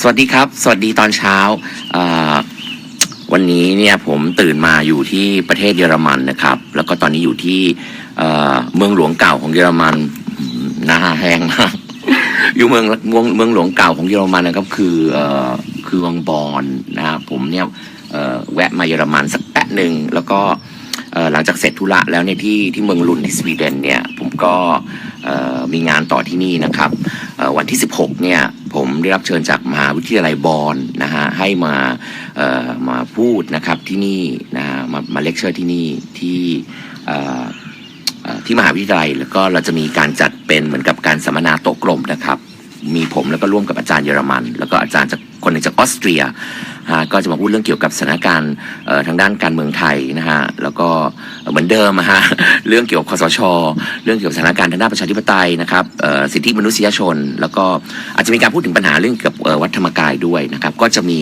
สวัสดีครับ สวัสดีตอนเช้า วันนี้เนี่ยผมตื่นมาอยู่ที่ประเทศเยอรมันนะครับ แล้วก็ตอนนี้อยู่ที่เมืองหลวงเก่าของเยอรมันหน้าแห้งมากอยู่เมืองเมืองเมืองหลวงเก่าของเยอรมันนะครับ คืออคือวังบอนนะครับผมเนี่ยแวะมาเยอรมันสักแป๊บหนึ่งแล้วก็หลังจากเสร็จธุระแล้วเนี่ยที่ที่เมืองลุนที่สวีเดนเนี่ยผมก็มีงานต่อที่นี่นะครับวันที่ 16เนี่ย ผมได้รับเชิญจากมหาวิทยาลัยบอนนะฮะให้มามาพูดนะครับที่นี่นะฮะมามาเลคเชอร์ที่นี่ที่ที่มหาวิทยาลัยแล้วก็เราจะมีการจัดเป็นเหมือนกับการสัมมนาโต๊ะกลมนะครับ มีผมแล้วก็ร่วมกับอาจารย์เยอรมัน แล้วก็อาจารย์จากคนหนึ่งจากออสเตรียฮะก็จะมาพูดเรื่องเกี่ยวกับสถานการณ์ทางด้านการเมืองไทยนะฮะแล้วก็ เหมือนเดิมอะฮะเรื่องเกี่ยวกับคอสช เรื่องเกี่ยวกับสถานการณ์ทางด้านประชาธิปไตยนะครับสิทธิมนุษยชน แล้วก็อาจจะมีการพูดถึงปัญหาเรื่องเกี่ยวกับวัดธรรมกายด้วยนะครับ ก็จะมี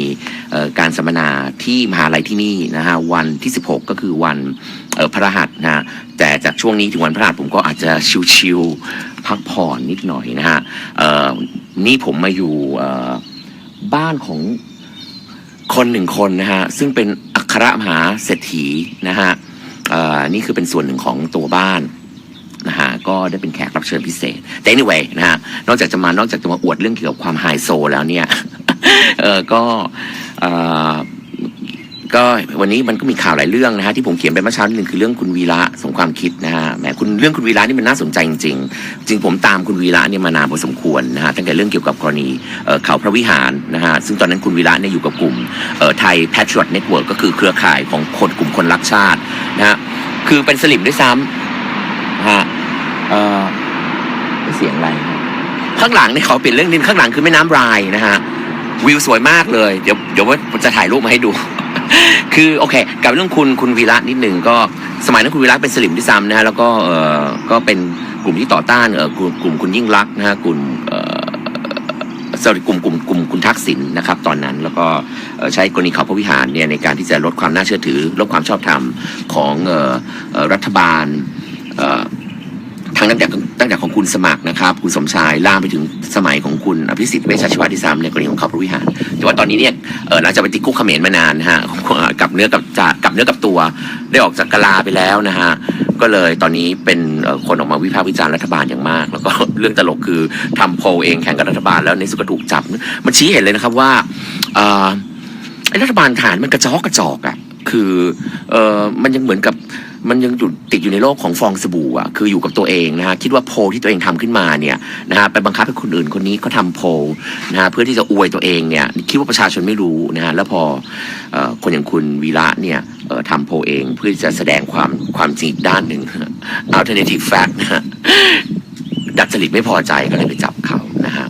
การสัมมนาที่มหาลัยที่นี่นะฮะวันที่ 16 ก็คือวันพระหัสนะฮะแต่จากช่วงนี้ถึงวันพระหัสผมก็อาจจะชิวๆพักผ่อนนิดหน่อยนะฮะนี่ผมมาอยู่บ้านของคนหนึ่งคนนะฮะซึ่งเป็นอัครมหาเศรษฐีนะฮะ นี่คือเป็นส่วนหนึ่งของตัวบ้านนะฮะก็ได้เป็นแขกรับเชิญพิเศษ แต่ anyway นะฮะนอกจากจะมานอกจากจะมาอวดเรื่องเกี่ยวกับความไฮโซแล้วเนี่ยเออก็เออก็วันนี้มันก็มีข่าวหลายเรื่องนะฮะที่ผมเขียนไปเมื่อเช้านึงคือเรื่องคุณวีระสงความคิดน คุณเรื่องคุณวีระนี่มันน่าสนใจจริงๆจริงผมตามคุณวีระเนี่ยมานานพอสมควรนะฮะตั้งแต่เรื่องเกี่ยวกับกรณีเขาพระวิหารนะฮะซึ่งตอนนั้นคุณวีระเนี่ยอยู่กับกลุ่มเอ่อไทย Patriot Network ก็คือเครือข่ายของคนกลุ่มคนรักชาตินะฮะคือเป็นสลิมด้วยซ้ำฮะเออเสียงอะไรข้างหลังเนี่ยขอเปลี่ยนเรื่องนิดข้างหลังคือแม่น้ำรายนะฮะวิวสวยมากเลย เดี๋ยวเดี๋ยวว่าจะถ่ายรูปมาให้ดู คือโอเคกับเรื่องคุณคุณวีระนิดหนึ่งก็สมัยนั้นคุณวีระเป็นสลิมด้วยซ้ำนะฮะแล้วก็เออก็เป็นกลุ่มที่ต่อต้านเออกลุ่มกลุ่มคุณยิ่งรักษณ์นะฮะกลุ่มเออสวัสดีกลุ่มกลุ่มกลุ่มคุณทักษิณนะครับตอนนั้นแล้วก็ใช้กรณีเขาพระวิหารเนี่ยในการที่จะลดความน่าเชื่อถือลดความชอบธรรมของเอ่อรัฐบาลเอ่อ ทางตั้งแต่ตั้งแต่ของคุณสมัครนะครับ คุณสมชายล่ามไปถึงสมัยของคุณอภิสิทธิ์เวชชาชีวะที่สามในกรณีของเขาพระวิหาร แต่ว่าตอนนี้เนี่ยเออหลังจากไปติดคุกเขมรมานานนะฮะกับเนื้อกับจะกับเนื้อกับตัวได้ออกจากกลาไปแล้วนะฮะก็เลยตอนนี้เป็นคนออกมาวิพากษ์วิจารณ์รัฐบาลอย่างมาก แล้วก็เรื่องตลกคือทำโพลเองแข่งกับรัฐบาลแล้วในสุดก็ถูกจับ มันชี้เห็นเลยนะครับว่าไอ้รัฐบาลทหารมันกระจอกกระจอกอะ่ะคือเออมันยังเหมือนกับ มันยังอยู่ติดอยู่ในโลกของฟองสบู่อะคืออยู่กับตัวเองนะฮะคิดว่าโพที่ตัวเองทำขึ้นมาเนี่ยนะฮะไปบังคับให้คนอื่นคนนี้เขาทำโพนะฮะเพื่อที่จะอวยตัวเองเนี่ยคิดว่าประชาชนไม่รู้นะฮะแล้วพออคนอย่างคุณวีระเนี่ยทำโพเองเพื่อจะแสดงความความจริงด้านหนึ่ง alternative fact นะฮะดัดจริตไม่พอใจก็เลยไปจับเขานะฮะ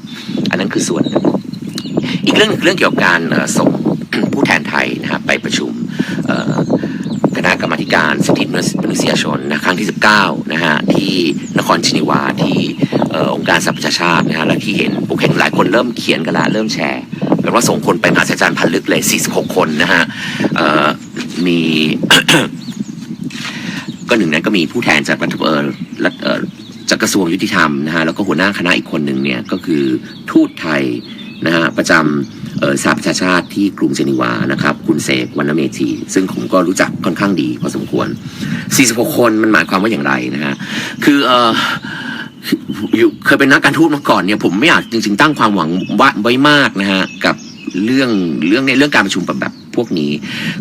อันนั้นคือส่วน อีกเรื่องคือเรื่องเกี่ยวกับการส่งผู้แทนไทยนะฮะไปประชุม กาธิการสิทธิมนุษยชนนะครั้งที่ 19นะฮะที่นครชินิวาที่อองค์การสหประชาชาตินะฮะและที่เห็นผมเห็นหลายคนเริ่มเขียนกันละเริ่มแชร์แปลว่าส่งคนไปมหาศาลพันลึกเลย 46 คนนะฮะมีก็หนึ่งนั้นก็มีผู้แทนจากรัฐเออรัฐเออจากกระทรวงยุติธรรมนะฮะแล้วก็หัวหน้าคณะอีกคนหนึ่งเนี่ยก็คือทูตไทยนะฮะประจำเอ่อ สหประชาชาติที่กรุงเจนีวานะครับ คุณเสกวรรณเมธี ซึ่งผมก็รู้จักค่อนข้างดีพอสมควร 46 คนมันหมายความว่าอย่างไรนะฮะคือเอ่ออยู่เคยเป็นนักการทูตมาก่อนเนี่ยผมไม่อยากจริง ๆ ตั้งความหวังว่าไว้มากนะฮะกับเรื่องเรื่องในเรื่องการประชุมแบบพวกนี้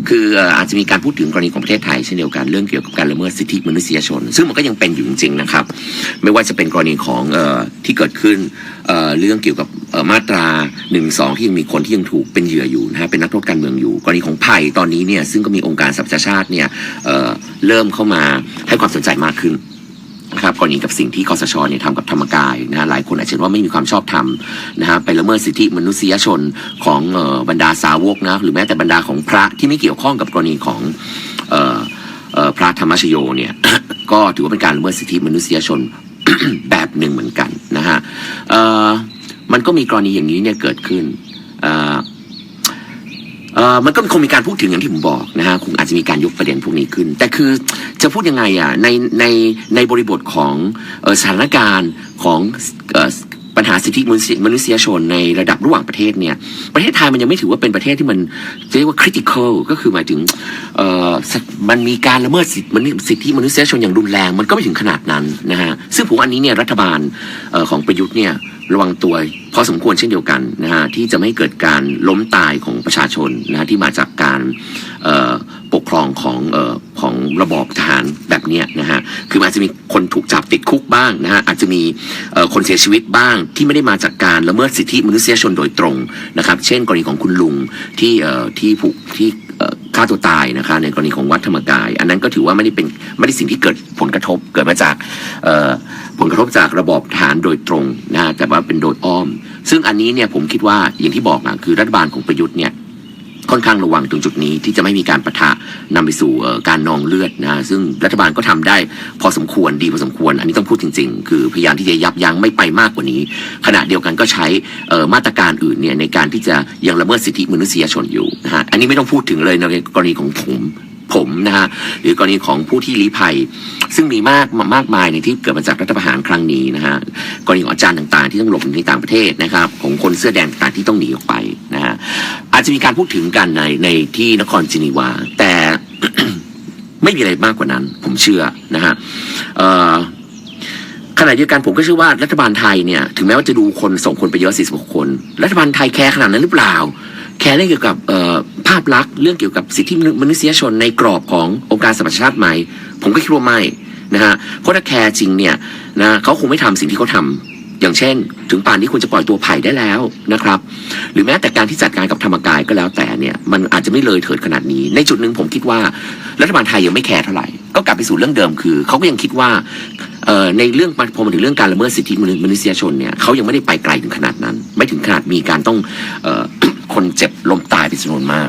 คืออาจจะมีการพูดถึงกรณีของประเทศไทยเช่นเดียวกันเรื่องเกี่ยวกับการละเมิดสิทธิมนุษยชน ซึ่งมันก็ยังเป็นอยู่จริงๆนะครับ ไม่ว่าจะเป็นกรณีของออที่เกิดขึ้นเเรื่องเกี่ยวกับ มาตรา1นึที่ยังมีคนที่ยังถูกเป็นเหยื่ออยู่นะฮะเป็นนักโทษการเมืองอยู่กรณีของไผ่ตอนนี้เนี่ยซึ่งก็มีองค์การสหประชาชาติเนี่ยเเริ่มเข้ามาให้ความสนใจมากขึ้นนะครับกรณีกับสิ่งที่คอสชเนี่ยทำกับธรรมกายนะฮะหลายคนอาจจะเห็นว่าไม่มีความชอบธรรมนะฮะไปละเมิดสิทธิมนุษยชนของออบรรดาสาวกนะหรือแม้แต่บรรดาของพระที่ไม่เกี่ยวข้องกับกรณีของออพระธรรมชโยเนี่ยก็ถือว่าเป็นการละเมิดสิทธิมนุษยชนแบบหนึ่งเหมือนกันนะฮะ มันก็มีกรณีอย่างนี้เนี่ยเกิดขึ้นอ่อเอ่อมันก็คงมีการพูดถึงอย่างที่ผมบอกนะฮะคงอาจจะมีการยกประเด็นพวกนี้ขึ้น แต่คือจะพูดยังไงอะในในในบริบทของออสถานการณ์ของ ปัญหาสิทธิมนุษยมนุษยชนในระดับระหว่างประเทศเนี่ยประเทศไทยมันยังไม่ถือว่าเป็นประเทศที่มันเรียกว่า critical ก็คือหมายถึงมันมีการละเมิดสิทธิมนุสิทธิมนุษยชนอย่างรุนแรง มันก็ไม่ถึงขนาดนั้นนะฮะซึ่งผมอันนี้เนี่ยรัฐบาลออของประยุทธ์เนี่ยระวังตัวพอสมควรเช่นเดียวกันนะฮะที่จะไม่เกิดการล้มตายของประชาชนนะฮะที่มาจากการ องของเอ่อของระบอบทหารแบบเนี้ยนะฮะ คืออาจจะมีคนถูกจับติดคุกบ้างนะฮะ อาจจะมีเอ่อคนเสียชีวิตบ้างที่ไม่ได้มาจากการละเมิดสิทธิมนุษยชนโดยตรงนะครับ เช่นกรณีของคุณลุงที่เอ่อที่ผูกที่ฆ่าตัวตายนะคะในกรณีของวัดธรรมกาย อันนั้นก็ถือว่าไม่ได้เป็นไม่ได้สิ่งที่เกิดผลกระทบ เกิดมาจากผลกระทบจากระบอบทหารโดยตรงนะแต่ว่าเป็นโดยอ้อม ซึ่งอันนี้เนี่ยผมคิดว่าอย่างที่บอกอะคือรัฐบาลของประยุทธ์เนี่ย ค่อนข้างระวังตรงจุดนี้ที่จะไม่มีการประทะนำไปสู่การนองเลือดนะซึ่งรัฐบาลก็ทำได้พอสมควรดีพอสมควร อันนี้ต้องพูดจริง ๆ คือพยายามที่จะยับยั้งไม่ไปมากกว่านี้ ขณะเดียวกันก็ใช้มาตรการอื่นเนี่ยในการที่จะยังละเมิดสิทธิมนุษยชนอยู่นะฮะอันนี้ไม่ต้องพูดถึงเลยในกรณีของผมผมนะฮะหรือกรณีของผู้ที่ลี้ภัย ซึ่งมีมากมากมายในที่เกิดมาจากรัฐประหารครั้งนี้นะฮะกรณีของอาจารย์ต่างๆ ที่ต้องหลบหนีในต่างประเทศนะครับของคนเสื้อแดงต่างที่ต้องหนีออกไปนะฮะ อาจจะมีการพูดถึงกันในในที่นครจินีวา แต่ไม่มีอะไรมากกว่านั้น ผมเชื่อนะฮะขณะเดียวกันผมก็เชื่อว่ารัฐบาลไทยเนี่ยถึงแม้ว่าจะดูคนส่งคนไปเยอะ 46 คน รัฐบาลไทยแคร์ขนาดนั้นหรือเปล่า แคร์เรื่องเกี่ยวกับภาพลักษณ์เรื่องเกี่ยวกับสิทธิมนุษยชนในกรอบขององค์การสหประชาชาติไหม ผมก็คิดว่าไม่นะฮะเพราะถ้าแคร์จริงเนี่ยนะเขาคงไม่ทำสิ่งที่เขาทำอย่างเช่น ถึงป่านนี้ควรจะปล่อยตัวไผ่ได้แล้วนะครับ หรือแม้แต่การที่จัดการกับธรรมกายก็แล้วแต่เนี่ยมันอาจจะไม่เลยเถิดขนาดนี้ ในจุดหนึ่งผมคิดว่ารัฐบาลไทยยังไม่แคร์เท่าไหร่ก็กลับไปสู่เรื่องเดิมคือเขาก็ยังคิดว่าในเรื่องพอมาถึงเรื่องการละเมิดสิทธิมนุษยชนเนี่ยเขายังไม่ได้ไปไกลถึงขนาดนั้น ไม่ถึงขนาดมีการต้องออคนเจ็บลมตายเป็นจำนวนมาก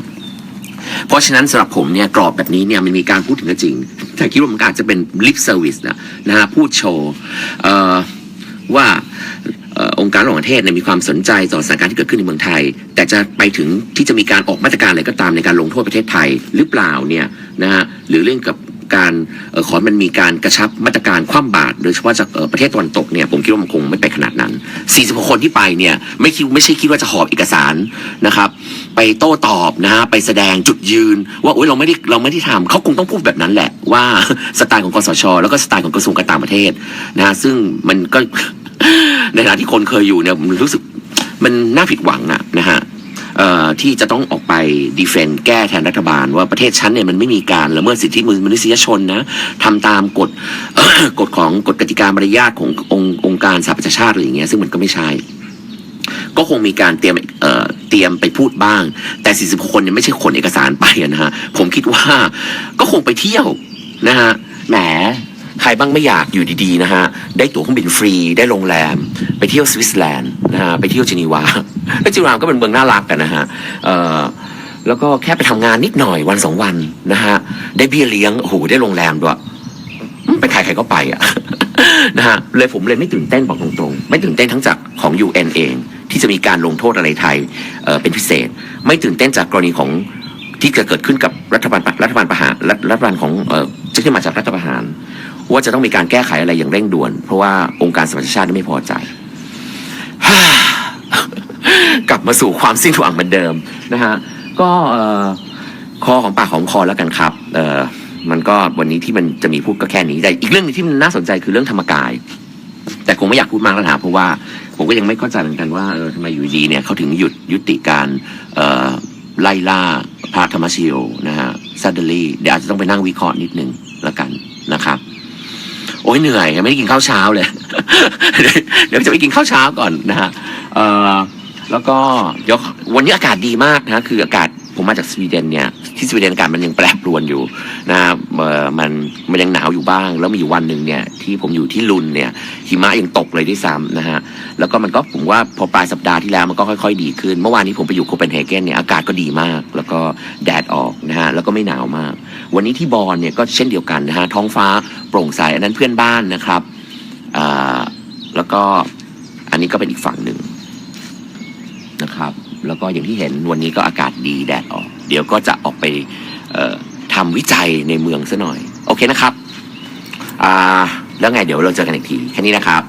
เพราะฉะนั้นสำหรับผมเนี่ยกรอบแบบนี้เนี่ยมันมีการพูดถึงก็จริง แต่คิดว่ามันก็อาจจะเป็นลิปเซอร์วิสนะนะฮะพูดโชว์ว่า องค์การระหว่างประเทศเนี่ยมีความสนใจต่อสถานการณ์ที่เกิดขึ้นในเมืองไทย แต่จะไปถึงที่จะมีการออกมาตรการอะไรก็ตามในการลงโทษประเทศไทยหรือเปล่าเนี่ยนะฮะหรือเรื่องกับการออขอมันมีการกระชับมาตรการคว่ำบาตรโดยเฉพาะจากออประเทศตะวันตกเนี่ยผมคิดว่ามันคงไม่ไปขนาดนั้น 40 คนที่ไปเนี่ยไม่คิดไม่ใช่คิดว่าจะหอบเอกสารนะครับ ไปโต้ตอบนะฮะไปแสดงจุดยืน ว่าโอ๊ยเราไม่ได้เราไม่ได้ทำเขาคงต้องพูดแบบนั้นแหละว่าสไตล์ของกสช แล้วก็สไตล์ของกระทรวงการต่างประเทศนะฮะซึ่งมันก็ ในฐานะที่คนเคยอยู่เนี่ยผมรู้สึกมันน่าผิดหวังอะนะฮะที่จะต้องออกไปดีเฟนต์แก้แทนรัฐบาล ว่าประเทศชั้นเนี่ยมันไม่มีการละเมิดสิทธิมนุษยชนนะทำตามกฎกฎของกฎกติกามารยาทขององค์องค์การสหประชาชาติอะไรอย่างเงี้ยซึ่งมันก็ไม่ใช่ ก็คงมีการเตรียมเเตรียมไปพูดบ้าง แต่ 40 คนเนี่ยไม่ใช่ขนเอกสารไปนะฮะ ผมคิดว่าก็คงไปเที่ยวนะฮะแหม ใครบ้างไม่อยากอยู่ดีๆนะฮะ ได้ตั๋วเครื่องบินฟรีได้โรงแรม ไปเที่ยวสวิตเซอร์แลนด์นะฮะไปเที่ยวเจนีวาแล้วเจนีวาก็เป็นเมืองน่ารักกันนะฮะแล้วก็แค่ไปทำงานนิดหน่อยวันสองวันนะฮะได้เบี้ยเลี้ยงโอ้โหได้โรงแรมด้วยอืมเป็นใครใครก็ไปอะนะฮะเลยผมเลยไม่ตื่นเต้นบอกตรงๆ ไม่ตื่นเต้นทั้งจากของ UN เอง ที่จะมีการลงโทษอะไรไทยเเป็นพิเศษ ไม่ตื่นเต้นจากกรณีของที่จะเกิดขึ้นกับรัฐบาลรัฐบาลประหารรัฐรัฐบาลของเอ่อจะขึ้นมาจากรัฐประหาร ว่าจะต้องมีการแก้ไขอะไรอย่างเร่งด่วน เพราะว่าองค์การสหประชาชาติไม่พอใจ กลับมาสู่ความสิ้นหวังเหมือนเดิมนะฮะก็เอ่อคอของปากของคอแล้วกันครับเออมันก็วันนี้ที่มันจะมีพูดก็แค่นี้แต่อีกเรื่องหนึงที่มันน่าสนใจคือเรื่องธรรมกาย แต่คงไม่อยากพูดมากแล้วนะเพราะว่าผมก็ยังไม่เข้าใจเหมือนกันว่าเออทำไมอยู่ดีเนี่ยเขาถึงหยุดยุติการไล่ล่าพระธรรมชโอนะฮะซัดเดลี่เดี๋ยวอาจจะต้องไปนั่งวิเคราะห์นิดนึงแล้วกันนะครับ อ้ยเหนื่อยไม่ได้กินข้าวเช้าเลย เดี๋ยวจะไปกินข้าวเช้าก่อนนะฮะแล้วก็เดี๋ยววันนี้อากาศดีมากนะคืออากาศผมมาจากสวีเดนเนี่ย ที่สวีเดนอากาศมันยังแปรปรวนอยู่นะฮะเอ่อมันมันยังหนาวอยู่บ้าง แล้วมีอยู่วันหนึ่งเนี่ยที่ผมอยู่ที่ลุนเนี่ยหิมะยังตกเลยด้วยซ้ำนะฮะแล้วก็มันก็ผมว่าพอปลายสัปดาห์ที่แล้วมันก็ค่อยๆ ดีขึ้น เมื่อวานนี้ผมไปอยู่โคเปนเฮเกนเนี่ยอากาศก็ดีมาก แล้วก็แดดออกนะฮะแล้วก็ไม่หนาวมาก วันนี้ที่บอลเนี่ยก็เช่นเดียวกันนะฮะท้องฟ้าโปร่งใสอันนั้นเพื่อนบ้านนะครับอ่าแล้วก็อันนี้ก็เป็นอีกฝั่งหนึ่งนะครับ แล้วก็อย่างที่เห็นวันนี้ก็อากาศดีแดดออก เดี๋ยวก็จะออกไปทำวิจัยในเมืองซะหน่อย โอเคนะครับ แล้วไงเดี๋ยวเราเจอกันอีกที แค่นี้นะครับ